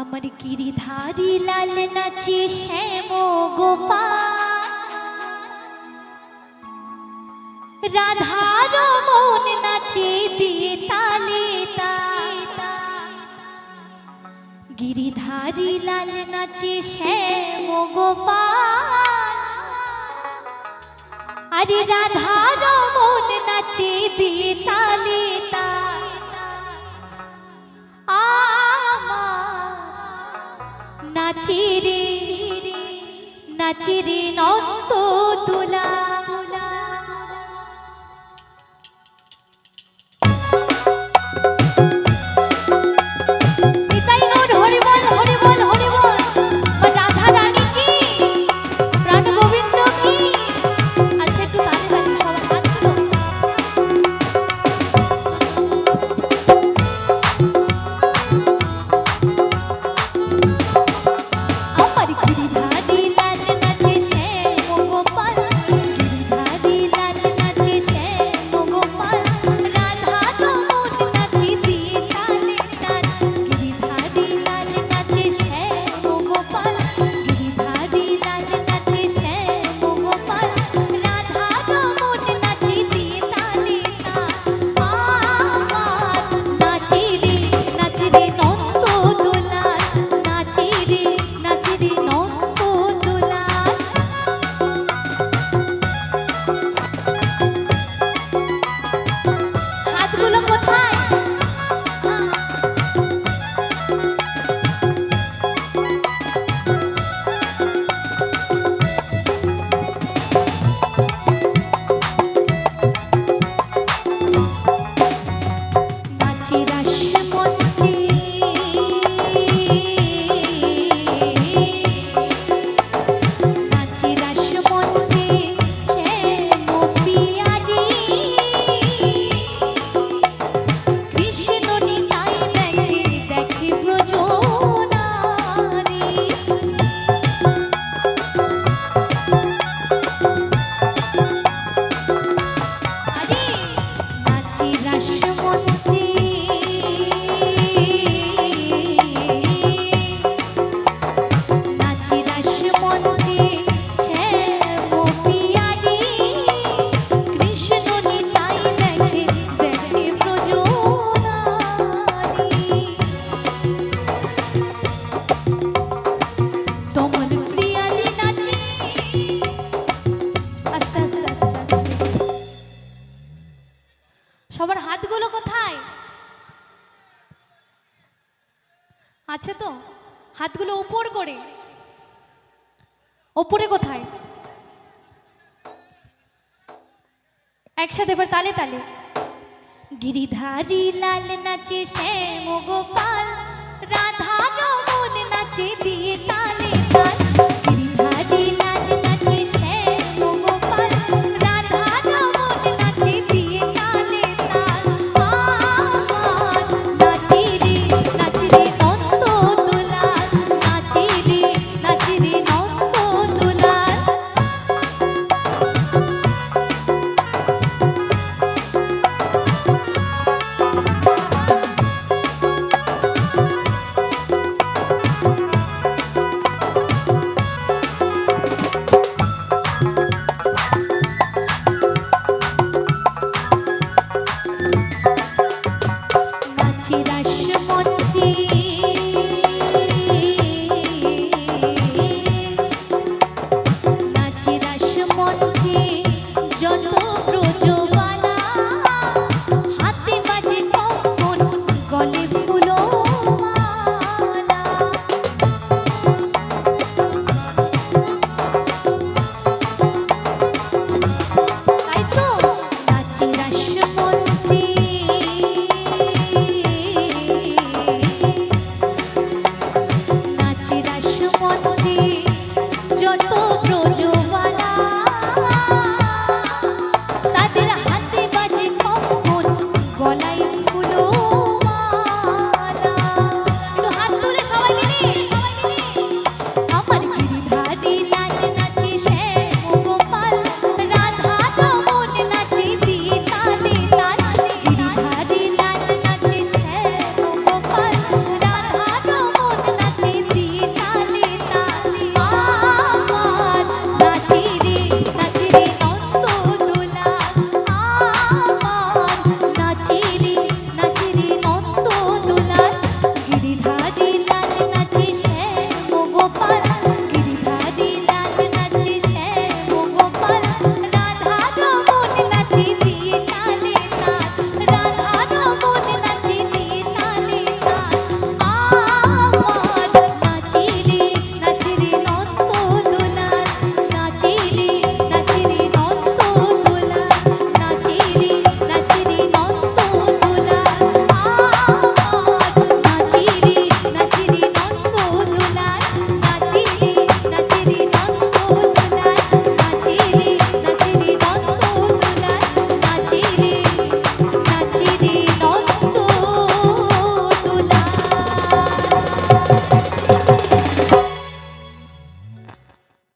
আমার গিরিধারি লাল নাচে শ্যাম গোপা রাধার মন নাচে দিয়ে তালে গিরিধারি লাল নাচে শ্যাম গোপা আরে রাধার মন নাচে দিয়ে তালে। নাচিরে নাচিরে নয় আছে তো? হাতগুলো উপর করে। ওপরে কোথায়? একসাথে এবার তালে তালে। গিরিধারী লাল নাচে শ্যাম গোপাল